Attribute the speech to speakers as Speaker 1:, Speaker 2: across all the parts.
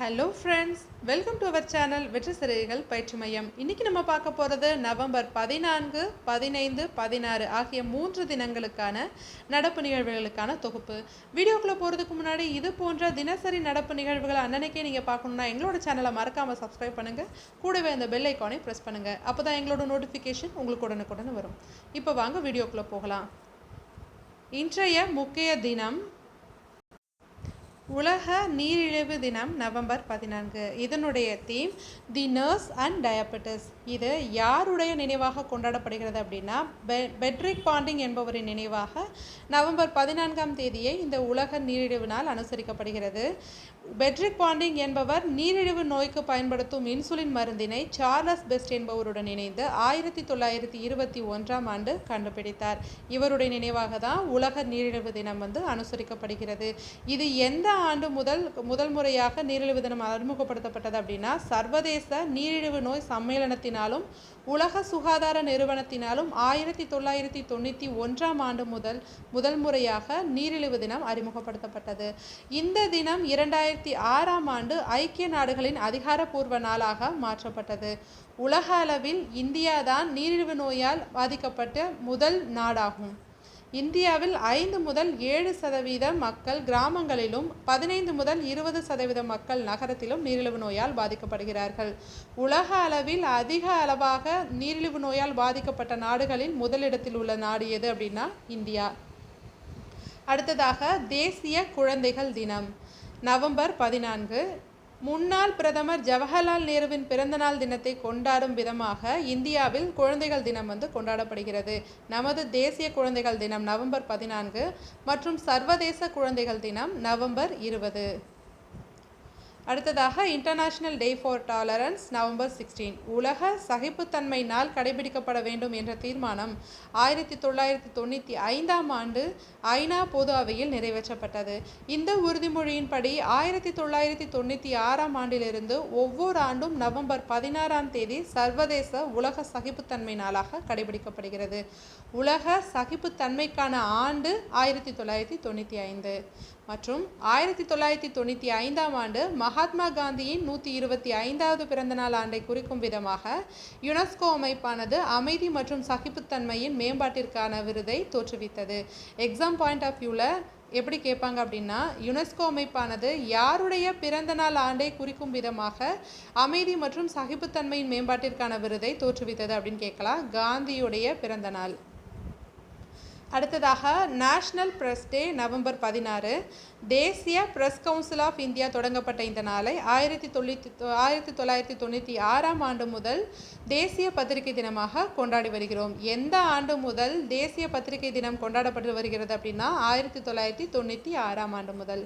Speaker 1: Hello friends welcome to our channel வெற்றி சிறைகள் பயிற்சி மையம். இன்றைக்கி நம்ம பார்க்க போகிறது நவம்பர் பதினான்கு பதினைந்து பதினாறு ஆகிய மூன்று தினங்களுக்கான நடப்பு நிகழ்வுகளுக்கான தொகுப்பு. வீடியோக்குள்ளே போகிறதுக்கு முன்னாடி இது போன்ற தினசரி நடப்பு நிகழ்வுகளை அன்னன்னைக்கே நீங்கள் பார்க்கணுன்னா எங்களோட சேனலை மறக்காமல் சப்ஸ்கிரைப் பண்ணுங்கள் கூடவே அந்த பெல் ஐக்கானை ப்ரெஸ் பண்ணுங்கள் அப்போ தான் எங்களோட நோட்டிஃபிகேஷன் உங்களுக்கு உடனுக்குடன் வரும். இப்போ வாங்க வீடியோக்குள்ளே போகலாம். இன்றைய முக்கிய தினம் உலக நீரிழிவு தினம் நவம்பர் பதினான்கு. இதனுடைய theme the nurse and diabetes இது யாருடைய நினைவாக கொண்டாடப்படுகிறது அப்படின்னா பெ பெட்ரிக் பாண்டிங் என்பவரின் நினைவாக நவம்பர் பதினான்காம் தேதியை இந்த உலக நீரிழிவு நாள் அனுசரிக்கப்படுகிறது. பெட்ரிக் பாண்டிங் என்பவர் நீரிழிவு நோய்க்கு பயன்படுத்தும் இன்சுலின் மருந்தினை சார்லஸ் பெஸ்ட் என்பவருடன் இணைந்து ஆயிரத்தி தொள்ளாயிரத்தி இருபத்தி ஒன்றாம் ஆண்டு கண்டுபிடித்தார். இவருடைய நினைவாக தான் உலக நீரிழிவு தினம் வந்து அனுசரிக்கப்படுகிறது. இது எந்த ஆண்டு முதல் முதல் முறையாக நீரிழிவு தினம் அறிமுகப்படுத்தப்பட்டது அப்படின்னா சர்வதேச நீரிழிவு நோய் சம்மேளனத்தினாலும் உலக சுகாதார நிறுவனத்தினாலும் ஆயிரத்தி தொள்ளாயிரத்தி தொண்ணூற்றி ஒன்றாம் ஆண்டு முதல் முதல் முறையாக நீரிழிவு தினம் அறிமுகப்படுத்தப்பட்டது. இந்த தினம் இரண்டாயிரத்தி ஆறாம் ஆண்டு ஐக்கிய நாடுகளின் அதிகாரப்பூர்வ நாளாக மாற்றப்பட்டது. உலக அளவில் இந்தியாதான் நீரிழிவு நோயால் பாதிக்கப்பட்ட முதல் நாடாகும். இந்தியாவில் ஐந்து முதல் ஏழு சதவீத மக்கள் கிராமங்களிலும் பதினைந்து முதல் இருபது சதவீத மக்கள் நகரத்திலும் நீரிழிவு நோயால் பாதிக்கப்படுகிறார்கள். உலக அளவில் அதிக அளவாக நீரிழிவு நோயால் பாதிக்கப்பட்ட நாடுகளில் முதலிடத்தில் உள்ள நாடு எது அப்படின்னா இந்தியா. அடுத்ததாக தேசிய குழந்தைகள் தினம். நவம்பர் பதினான்கு முன்னாள் பிரதமர் ஜவஹர்லால் நேருவின் பிறந்தநாள் தினத்தை கொண்டாடும் விதமாக இந்தியாவில் குழந்தைகள் தினம் வந்து கொண்டாடப்படுகிறது. நமது தேசிய குழந்தைகள் தினம் நவம்பர் பதினான்கு மற்றும் சர்வதேச குழந்தைகள் தினம் நவம்பர் இருபது. அடுத்ததாக international day for tolerance November sixteen உலக சகிப்புத்தன்மை நாள் கடைபிடிக்கப்பட வேண்டும் என்ற தீர்மானம் ஆயிரத்தி தொள்ளாயிரத்தி தொண்ணூற்றி ஐந்தாம் ஆண்டு ஐநா பொது அவையில் நிறைவேற்றப்பட்டது. இந்த உறுதிமொழியின்படி ஆயிரத்தி தொள்ளாயிரத்தி தொண்ணூற்றி ஆறாம் ஆண்டிலிருந்து ஒவ்வொரு ஆண்டும் நவம்பர் பதினாறாம் தேதி சர்வதேச உலக சகிப்புத்தன்மை நாளாக கடைபிடிக்கப்படுகிறது. உலக சகிப்புத்தன்மைக்கான ஆண்டு ஆயிரத்தி தொள்ளாயிரத்தி தொண்ணூற்றி ஐந்து மற்றும் ஆயிரத்தி தொள்ளாயிரத்தி தொண்ணூற்றி ஐந்தாம் ஆண்டு மகாத்மா காந்தியின் நூற்றி இருபத்தி ஐந்தாவது பிறந்தநாள் ஆண்டை குறிக்கும் விதமாக யுனெஸ்கோ அமைப்பானது அமைதி மற்றும் சகிப்புத்தன்மையின் மேம்பாட்டிற்கான விருதை தோற்றுவித்தது. எக்ஸாம் பாயிண்ட் ஆஃப் வியூவில் எப்படி கேட்பாங்க அப்படின்னா யுனெஸ்கோ அமைப்பானது யாருடைய பிறந்த நாள் ஆண்டை குறிக்கும் விதமாக அமைதி மற்றும் சகிப்புத்தன்மையின் மேம்பாட்டிற்கான விருதை தோற்றுவித்தது அப்படின்னு கேட்கலாம். காந்தியுடைய பிறந்த நாள். அடுத்ததாக நேஷ்னல் ப்ரெஸ் டே நவம்பர் பதினாறு. தேசிய பிரஸ் கவுன்சில் ஆஃப் இந்தியா தொடங்கப்பட்ட இந்த நாளை ஆயிரத்தி தொண்ணூற்றி ஆயிரத்தி தொள்ளாயிரத்தி தொண்ணூற்றி ஆறாம் ஆண்டு முதல் தேசிய பத்திரிகை தினமாக கொண்டாடி வருகிறோம். எந்த ஆண்டு முதல் தேசிய பத்திரிகை தினம் கொண்டாடப்பட்டு வருகிறது அப்படின்னா ஆயிரத்தி தொள்ளாயிரத்தி தொண்ணூற்றி ஆறாம் ஆண்டு முதல்.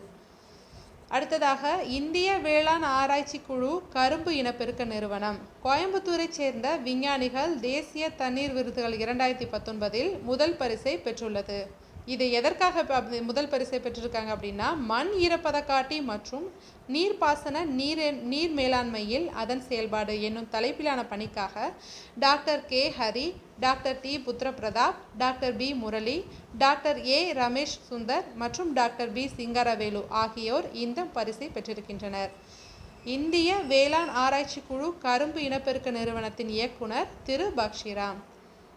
Speaker 1: அடுத்ததாக இந்திய வேளாண் ஆராய்ச்சி குழு கரும்பு இனப்பெருக்க நிறுவனம். கோயம்புத்தூரைச் சேர்ந்த விஞ்ஞானிகள் தேசிய தண்ணீர் விருதுகள் இரண்டாயிரத்தி பத்தொன்பதில் முதல் பரிசை பெற்றுள்ளது. இது எதற்காக முதல் பரிசை பெற்றிருக்காங்க அப்படின்னா மண் ஈரப்பதக்காட்டி மற்றும் நீர்ப்பாசன நீர் நீர் மேலாண்மையில் அதன் செயல்பாடு என்னும் தலைப்பிலான பணிக்காக doctor K. Hari doctor T. Puthirapratap doctor P. Murali doctor A. Ramesh Sundar மற்றும் டாக்டர் பி. சிங்கரவேலு ஆகியோர் இந்த பரிசை பெற்றிருக்கின்றனர். இந்திய வேளாண் ஆராய்ச்சி குழு கரும்பு இனப்பெருக்க நிறுவனத்தின் இயக்குனர் திரு. பக்ஷிராம்.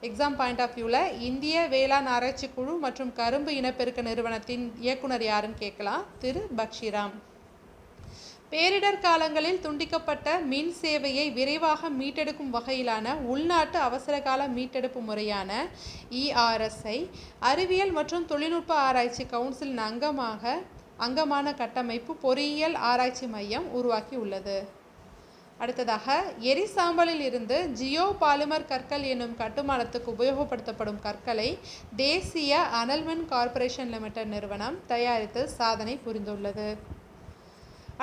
Speaker 1: எக்ஸாம் பாயிண்ட் ஆஃப் வியூவில் இந்திய வேளாண் ஆராய்ச்சி குழு மற்றும் கரும்பு இனப்பெருக்க நிறுவனத்தின் இயக்குனர் யாருன்னு கேட்கலாம். திரு. பக்ஷிராம். பேரிடர் காலங்களில் துண்டிக்கப்பட்ட மின் சேவையை விரைவாக மீட்டெடுக்கும் வகையிலான உள்நாட்டு அவசரகால மீட்டெடுப்பு முறையான இஆர்எஸ்ஐ அறிவியல் மற்றும் தொழில்நுட்ப ஆராய்ச்சி கவுன்சிலின் அங்கமாக அங்கமான கட்டமைப்பு பொறியியல் ஆராய்ச்சி மையம் உருவாக்கி உள்ளது அடுத்ததாக எரிசாம்பலில் இருந்து ஜியோ பாலிமர் கற்கள் என்னும் கட்டுமானத்துக்கு உபயோகப்படுத்தப்படும் கற்களை தேசிய அனல்மென் கார்ப்பரேஷன் லிமிடெட் நிறுவனம் தயாரித்து சாதனை புரிந்துள்ளது.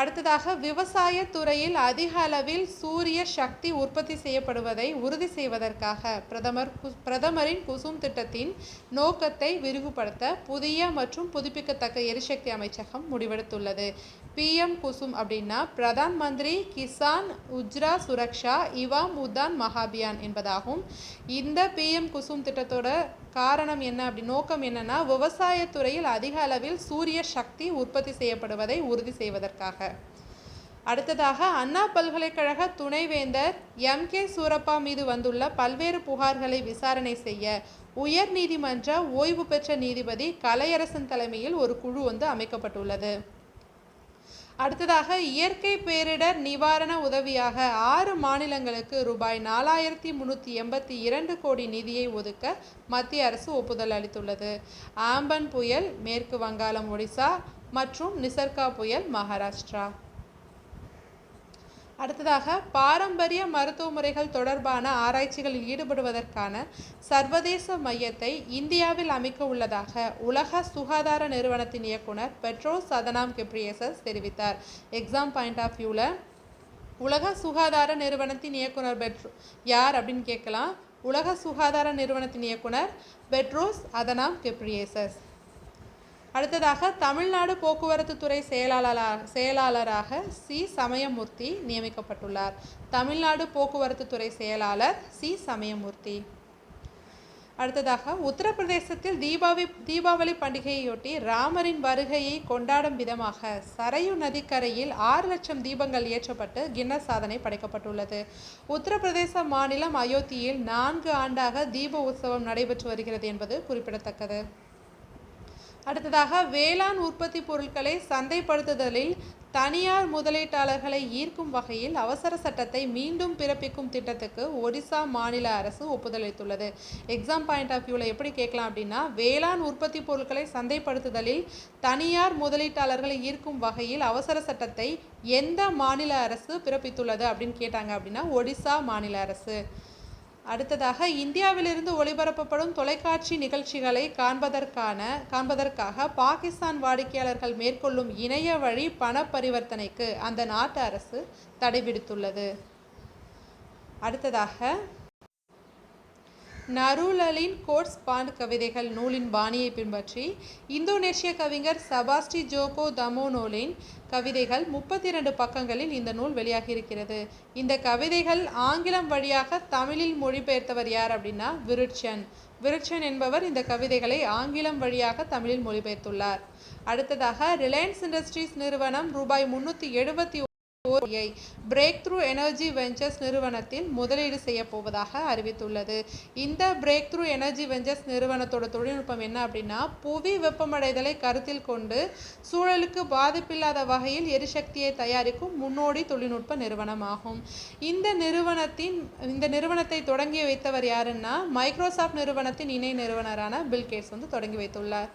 Speaker 1: அடுத்ததாக விவசாய துறையில் அதிக அளவில் சூரிய சக்தி உற்பத்தி செய்யப்படுவதை உறுதி செய்வதற்காக பிரதமர் பிரதமரின் குசும் திட்டத்தின் நோக்கத்தை விரிவுபடுத்த புதிய மற்றும் புதுப்பிக்கத்தக்க எரிசக்தி அமைச்சகம் முடிவெடுத்துள்ளது. பிஎம் குசும் அப்படின்னா பிரதான் மந்திரி கிசான் உஜ்ரா சுரக்ஷா இவாம் உதான் மகாபியான் என்பதாகும். இந்த பிஎம் குசும் திட்டத்தோட காரணம் என்ன அப்படி நோக்கம் என்னன்னா விவசாயத்துறையில் அதிக அளவில் சூரிய சக்தி உற்பத்தி செய்யப்படுவதை உறுதி செய்வதற்காக. அடுத்ததாக அண்ணா பல்கலைக்கழக துணைவேந்தர் எம் கே சூரப்பா மீது வந்துள்ள பல்வேறு புகார்களை விசாரணை செய்ய உயர் நீதிமன்ற ஓய்வு பெற்ற நீதிபதி கலையரசன் தலைமையில் ஒரு குழு வந்து அமைக்கப்பட்டுள்ளது. அடுத்ததாக இயற்கை பேரிடர் நிவாரண உதவியாக ஆறு மாநிலங்களுக்கு ரூபாய் நாலாயிரத்தி முன்னூற்றி எண்பத்தி இரண்டு கோடி நிதியை ஒதுக்க மத்திய அரசு ஒப்புதல் அளித்துள்ளது. ஆம்பன் புயல் மேற்கு வங்காளம் ஒடிசா மற்றும் நிசர்கா புயல் மகாராஷ்டிரா. அடுத்ததாக பாரம்பரிய மருத்துவ முறைகள் தொடர்பான ஆராய்ச்சிகளில் ஈடுபடுவதற்கான சர்வதேச மையத்தை இந்தியாவில் அமைக்க உள்ளதாக உலக சுகாதார நிறுவனத்தின் இயக்குனர் பெட்ரோஸ் சதனாம் கெப்ரியசஸ் தெரிவித்தார் எக்ஸாம் பாயிண்ட் ஆஃப் வியூவில் உலக சுகாதார நிறுவனத்தின் இயக்குனர் பெட்ரோ யார் அப்படின்னு கேட்கலாம். உலக சுகாதார நிறுவனத்தின் இயக்குனர் பெட்ரோஸ் அதனாம் கெப்ரியேசஸ் அடுத்ததாக தமிழ்நாடு போக்குவரத்து துறை செயலாளராக செயலாளராக சி. சமயமூர்த்தி நியமிக்கப்பட்டுள்ளார். தமிழ்நாடு போக்குவரத்து துறை செயலாளர் சி. சமயமூர்த்தி. அடுத்ததாக உத்தரப்பிரதேசத்தில் தீபாவளி தீபாவளி பண்டிகையொட்டி ராமரின் வருகையை கொண்டாடும் விதமாக சரையு நதிக்கரையில் ஆறு லட்சம் தீபங்கள் ஏற்றப்பட்டு கின்னஸ் சாதனை படைக்கப்பட்டுள்ளது. உத்தரப்பிரதேச மாநிலம் அயோத்தியில் நான்கு ஆண்டாக தீப உற்சவம் நடைபெற்று வருகிறது என்பது குறிப்பிடத்தக்கது. அடுத்ததாக வேளாண் உற்பத்தி பொருட்களை சந்தைப்படுத்துதலில் தனியார் முதலீட்டாளர்களை ஈர்க்கும் வகையில் அவசர சட்டத்தை மீண்டும் பிறப்பிக்கும் திட்டத்துக்கு ஒடிசா மாநில அரசு ஒப்புதலித்துள்ளது எக்ஸாம் பாயிண்ட் ஆஃப் வியூவில் எப்படி கேட்கலாம் அப்படின்னா வேளாண் உற்பத்தி பொருட்களை சந்தைப்படுத்துதலில் தனியார் முதலீட்டாளர்களை ஈர்க்கும் வகையில் அவசர சட்டத்தை எந்த மாநில அரசு பிறப்பித்துள்ளது அப்படின்னு கேட்டாங்க அப்படின்னா ஒடிசா மாநில அரசு. அடுத்ததாக இந்தியாவிலிருந்து ஒளிபரப்பப்படும் தொலைக்காட்சி நிகழ்ச்சிகளை காண்பதற்கான காண்பதற்காக பாகிஸ்தான் வாடிக்கையாளர்கள் மேற்கொள்ளும் இணைய வழி பண பரிவர்த்தனைக்கு அந்த நாட்டு அரசு தடை விடுத்துள்ளது அடுத்ததாக நருலலின் கோட்ஸ் பாண்ட் கவிதைகள் நூலின் பாணியை பின்பற்றி இந்தோனேஷிய கவிஞர் சபாஸ்டி ஜோகோ தமோனோலின் கவிதைகள் முப்பத்தி இரண்டு பக்கங்களில் இந்த நூல் வெளியாகியிருக்கிறது. இந்த கவிதைகள் ஆங்கிலம் வழியாக தமிழில் மொழிபெயர்த்தவர் யார் அப்படின்னா விருட்சன். விருட்சன் என்பவர் இந்த கவிதைகளை ஆங்கிலம் வழியாக தமிழில் மொழிபெயர்த்துள்ளார். அடுத்ததாக ரிலையன்ஸ் இண்டஸ்ட்ரீஸ் நிறுவனம் ரூபாய் முன்னூற்றி எழுபத்தி கோடியை பிரேக் த்ரூ எனர்ஜி வெஞ்சர்ஸ் நிறுவனத்தில் முதலீடு செய்ய போவதாக அறிவித்துள்ளது. இந்த பிரேக் த்ரூ எனர்ஜி வெஞ்சர்ஸ் நிறுவனத்தோட தொழில்நுட்பம் என்ன அப்படின்னா புவி வெப்பமடைதலை கருத்தில் கொண்டு சூழலுக்கு பாதிப்பில்லாத வகையில் எரிசக்தியை தயாரிக்கும் முன்னோடி தொழில்நுட்ப நிறுவனமாகும். இந்த நிறுவனத்தின் இந்த நிறுவனத்தை தொடங்கி வைத்தவர் யாருன்னா மைக்ரோசாஃப்ட் நிறுவனத்தின் இணை நிறுவனரான பில்கேட்ஸ் வந்து தொடங்கி வைத்துள்ளார்.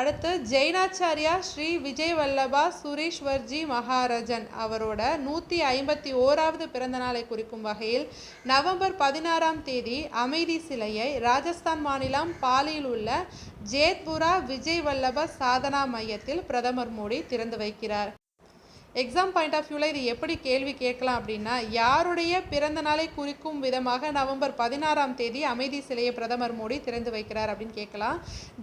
Speaker 1: அடுத்து ஜெயினாச்சாரியா ஸ்ரீ விஜய் வல்லபா சுரீஸ்வர்ஜி மகாராஜன் அவரோட நூற்றி ஐம்பத்தி ஓராவது பிறந்த நாளை குறிக்கும் வகையில் நவம்பர் பதினாறாம் தேதி அமைதி சிலையை ராஜஸ்தான் மாநிலம் பாலியில் உள்ள ஜேத்புரா விஜய் வல்லப சாதனா மையத்தில் பிரதமர் மோடி திறந்து வைக்கிறார். எக்ஸாம் பாயிண்ட் ஆஃப் வியூவில் இது எப்படி கேள்வி கேட்கலாம் அப்படின்னா யாருடைய பிறந்த நாளை குறிக்கும் விதமாக நவம்பர் பதினாறாம் தேதி அமைதி சிலையை பிரதமர் மோடி திறந்து வைக்கிறார் அப்படின்னு கேட்கலாம்.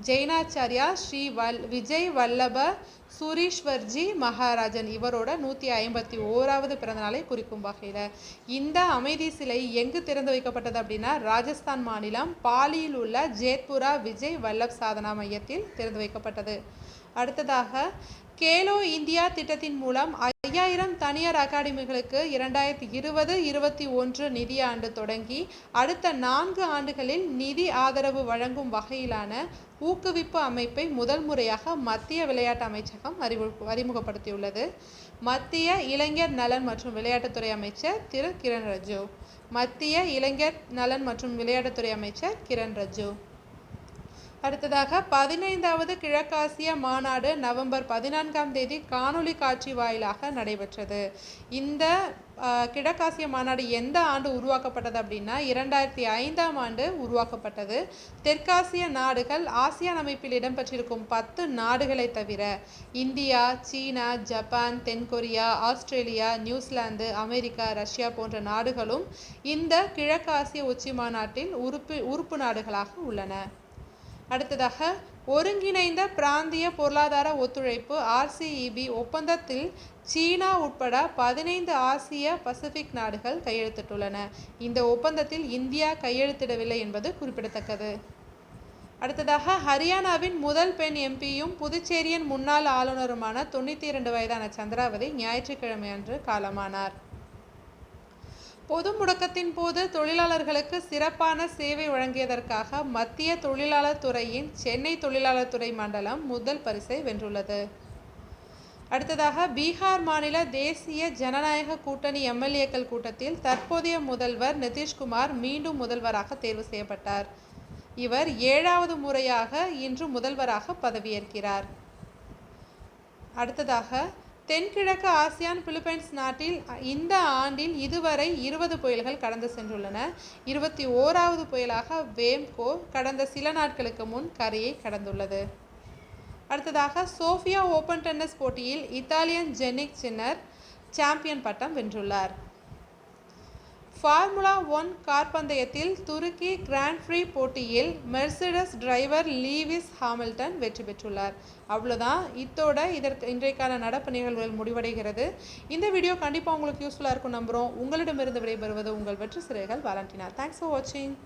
Speaker 1: ஜெயினாச்சாரியா ஸ்ரீ வல் விஜய் வல்லப சுரீஸ்வர்ஜி மகாராஜன் இவரோட நூற்றி ஐம்பத்தி ஓராவது பிறந்த நாளை குறிக்கும் வகையில். இந்த அமைதி சிலை எங்கு திறந்து வைக்கப்பட்டது அப்படின்னா ராஜஸ்தான் மாநிலம் பாலியில் உள்ள ஜேத்புரா விஜய் வல்லப் சாதனா மையத்தில் திறந்து வைக்கப்பட்டது. அடுத்ததாக கேலோ இந்தியா திட்டத்தின் மூலம் ஐயாயிரம் தனியார் அகாடமிகளுக்கு இரண்டாயிரத்தி இருபது இருபத்தி ஒன்று நிதியாண்டு தொடங்கி அடுத்த நான்கு ஆண்டுகளில் நிதி ஆதரவு வழங்கும் வகையிலான ஊக்குவிப்பு அமைப்பை முதல் முறையாக மத்திய விளையாட்டு அமைச்சகம் அறிவு அறிமுகப்படுத்தியுள்ளது. மத்திய இளைஞர் நலன் மற்றும் விளையாட்டுத்துறை அமைச்சர் திரு. கிரண் ரஜு. மத்திய இளைஞர் நலன் மற்றும் விளையாட்டுத்துறை அமைச்சர் கிரண் ரஜு. அடுத்ததாக பதினைந்தாவது கிழக்காசிய மாநாடு நவம்பர் பதினான்காம் தேதி காணொளி காட்சி வாயிலாக நடைபெற்றது. இந்த கிழக்காசிய மாநாடு எந்த ஆண்டு உருவாக்கப்பட்டது அப்படின்னா இரண்டாயிரத்தி ஐந்தாம் ஆண்டு உருவாக்கப்பட்டது. தெற்காசிய நாடுகள் ஆசியான் அமைப்பில் இடம்பெற்றிருக்கும் பத்து நாடுகளை தவிர இந்தியா சீனா ஜப்பான் தென்கொரியா Australia New Zealand America Russia போன்ற நாடுகளும் இந்த கிழக்காசிய உச்சி மாநாட்டில் உறுப்பு உறுப்பு நாடுகளாக உள்ளன. அடுத்ததாக ஒருங்கிணைந்த பிராந்திய பொருளாதார ஒத்துழைப்பு ஆர்சிஇபி ஒப்பந்தத்தில் சீனா உட்பட பதினைந்து ஆசிய பசிபிக் நாடுகள் கையெழுத்திட்டுள்ளன. இந்த ஒப்பந்தத்தில் இந்தியா கையெழுத்திடவில்லை என்பது குறிப்பிடத்தக்கது. அடுத்ததாக ஹரியானாவின் முதல் பெண் எம்பியும் புதுச்சேரியின் முன்னாள் ஆளுநருமான தொண்ணூற்றி இரண்டு வயதான சந்திராவதி ஞாயிற்றுக்கிழமை அன்று காலமானார். பொது முடக்கத்தின் போது தொழிலாளர்களுக்கு சிறப்பான சேவை வழங்கியதற்காக மத்திய தொழிலாளர் துறையின் சென்னை தொழிலாளர் துறை மண்டலம் முதல் பரிசை வென்றுள்ளது. அடுத்ததாக பீகார் மாநில தேசிய ஜனநாயக கூட்டணி எம்எல்ஏக்கள் கூட்டத்தில் தற்போதைய முதல்வர் நிதிஷ்குமார் மீண்டும் முதல்வராக தேர்வு செய்யப்பட்டார். இவர் ஏழாவது முறையாக இன்று முதல்வராக பதவியேற்கிறார். அடுத்ததாக தென்கிழக்கு ஆசியான் பிலிப்பைன்ஸ் நாட்டில் இந்த ஆண்டில் இதுவரை இருபது புயல்கள் கடந்து சென்றுள்ளன. இருபத்தி ஓராவது புயலாக வேம்கோ கடந்த சில நாட்களுக்கு முன் கரையை கடந்துள்ளது. அடுத்ததாக சோஃபியா ஓபன் டென்னிஸ் போட்டியில் இத்தாலியன் ஜெனிக் சின்னர் சாம்பியன் பட்டம் வென்றுள்ளார். ஃபார்முலா ஒன் கார் பந்தயத்தில் துருக்கி கிராண்ட் ஃப்ரீ போட்டியில் மெர்சிடஸ் டிரைவர் லீவிஸ் ஹாமில்டன் வெற்றி பெற்றுள்ளார். அவ்வளோதான் இத்தோட இதற்கு இன்றைக்கான நடப்பு நிகழ்வுகள் முடிவடைகிறது. இந்த வீடியோ கண்டிப்பாக உங்களுக்கு யூஸ்ஃபுல்லாக இருக்கும் நம்புகிறோம் உங்களிடமிருந்து விடைபெறுவது உங்கள் வெற்றி சிறைகள் வாலண்டினா. தேங்க்ஸ் ஃபார் வாட்சிங்